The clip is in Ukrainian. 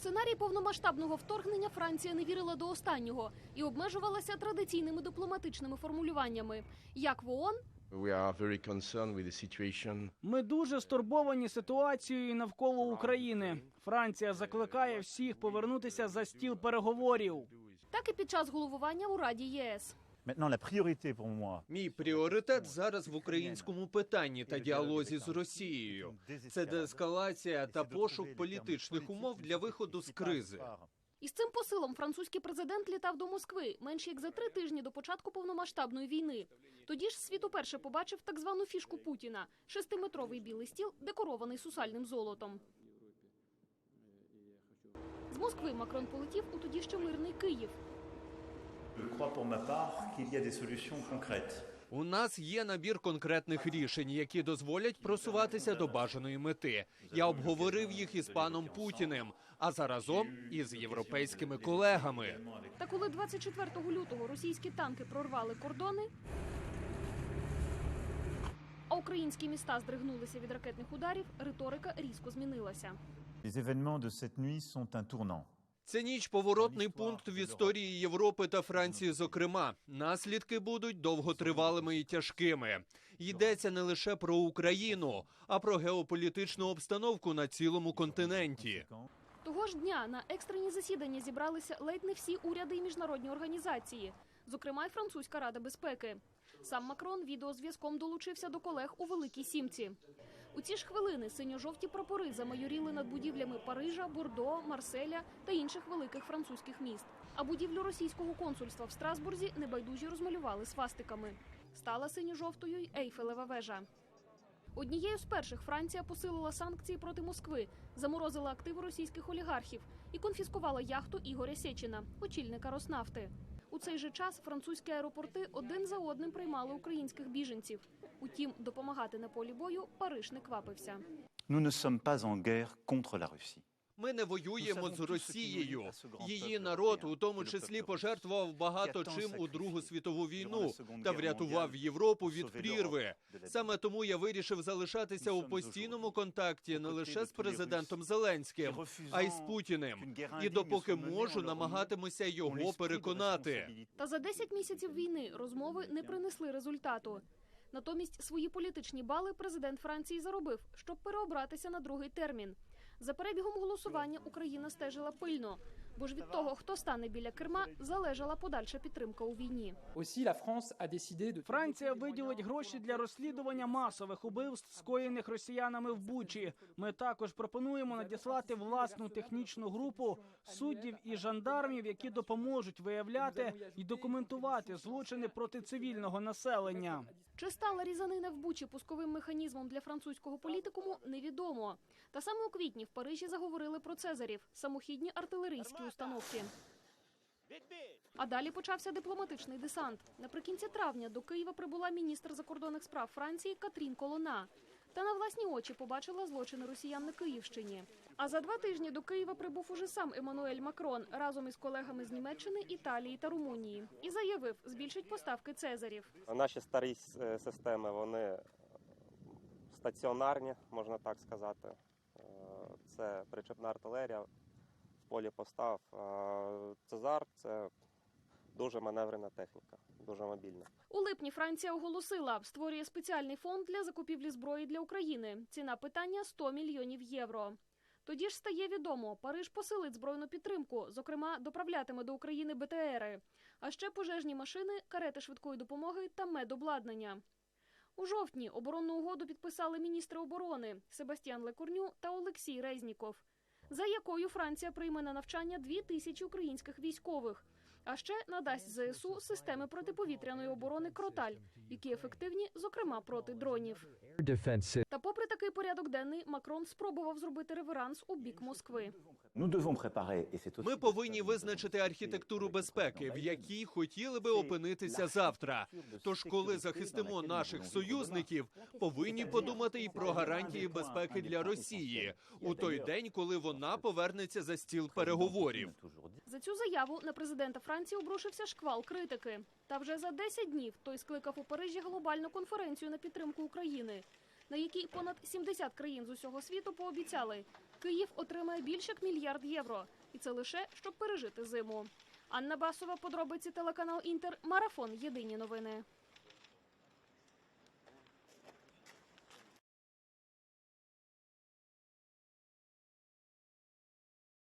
сценарій повномасштабного вторгнення Франція не вірила до останнього і обмежувалася традиційними дипломатичними формулюваннями, як в ООН. Ми дуже стурбовані ситуацією навколо України. Франція закликає всіх повернутися за стіл переговорів. так і під час головування у Раді ЄС. Maintenant, la priorité Мій пріоритет зараз в українському питанні та діалозі з Росією. Це деескалація та пошук політичних умов для виходу з кризи. І з цим посилом французький президент літав до Москви менш як за три тижні до початку повномасштабної війни. Тоді ж світ уперше побачив так звану фішку Путіна шестиметровий білий стіл, декорований сусальним золотом. З Москви Макрон полетів у тоді ще мирний Київ. Crois pour ma part qu'il y a des solutions concrètes. У нас є набір конкретних рішень, які дозволять просуватися до бажаної мети. Я обговорив їх із паном Путіним, а заразом із європейськими колегами. Та коли 24 лютого російські танки прорвали кордони, а українські міста здригнулися від ракетних ударів, риторика різко змінилася. Les événements de cette nuit sont un tournant. Ця ніч поворотний пункт в історії Європи та Франції. Зокрема, наслідки будуть довготривалими і тяжкими. Йдеться не лише про Україну, а про геополітичну обстановку на цілому континенті. Того ж дня на екстрені засідання зібралися ледь не всі уряди і міжнародні організації, зокрема й Французька рада безпеки. Сам Макрон відеозв'язком долучився до колег у Великій Сімці. У ці ж хвилини синьо-жовті прапори замайоріли над будівлями Парижа, Бордо, Марселя та інших великих французьких міст. А будівлю російського консульства в Страсбурзі небайдужі розмалювали свастиками. Стала синьо-жовтою й Ейфелева вежа. Однією з перших Франція посилила санкції проти Москви, заморозила активи російських олігархів і конфіскувала яхту Ігоря Сєчина, очільника Роснафти. У цей же час французькі аеропорти один за одним приймали українських біженців. Утім, допомагати на полі бою Париж не квапився. Nous ne sommes pas en. Ми не воюємо з Росією. Її народ, у тому числі, пожертвував багато чим у Другу світову війну та врятував Європу від прірви. Саме тому я вирішив залишатися у постійному контакті не лише з президентом Зеленським, а й з Путіним. І допоки можу, намагатимуся його переконати. Та за 10 місяців війни розмови не принесли результату. Натомість свої політичні бали президент Франції заробив, щоб переобратися на другий термін. За перебігом голосування Україна стежила пильно, бо ж від того, хто стане біля керма, залежала подальша підтримка у війні. Франція виділить гроші для розслідування масових убивств, скоєних росіянами в Бучі. Ми також пропонуємо надіслати власну технічну групу суддів і жандармів, які допоможуть виявляти і документувати злочини проти цивільного населення. Чи стала різанина в Бучі пусковим механізмом для французького політикуму, невідомо. Та саме у квітні в Парижі заговорили про Цезарів самохідні артилерійські установки. А далі почався дипломатичний десант. Наприкінці травня до Києва прибула міністр закордонних справ Франції Катрін Колона. Та на власні очі побачила злочини росіян на Київщині. А за два тижні до Києва прибув уже сам Еммануель Макрон разом із колегами з Німеччини, Італії та Румунії і заявив, збільшить поставки Цезарів. Наші старі системи вони е, стаціонарні, можна так сказати. Е, Це причепна артилерія полі постав. Цезар це дуже маневрена техніка, дуже мобільна. У липні Франція оголосила, створює спеціальний фонд для закупівлі зброї для України. Ціна питання 100 мільйонів євро. Тоді ж стає відомо, Париж посилить збройну підтримку, зокрема, доправлятиме до України БТРи, а ще пожежні машини, карети швидкої допомоги та медобладнання. У жовтні оборонну угоду підписали міністри оборони Себастьян Лекурню та Олексій Резніков, за якою Франція прийме на навчання дві тисячі українських військових, а ще надасть ЗСУ системи протиповітряної оборони Кроталь, які ефективні, зокрема проти дронів. Та попри такий порядок денний, Макрон спробував зробити реверанс у бік Москви. Aussi Ми повинні визначити архітектуру безпеки, в якій хотіли би опинитися завтра. Тож, коли захистимо наших союзників, повинні подумати і про гарантії безпеки для Росії у той день, коли вона повернеться за стіл переговорів. За цю заяву на президента Франції обрушився шквал критики. Та вже за 10 днів той скликав у Парижі глобальну конференцію на підтримку України, на якій понад 70 країн з усього світу пообіцяли Київ отримає більше як мільярд євро. І це лише, щоб пережити зиму. Анна Басова, подробиці телеканал Інтер, Марафон. Єдині новини.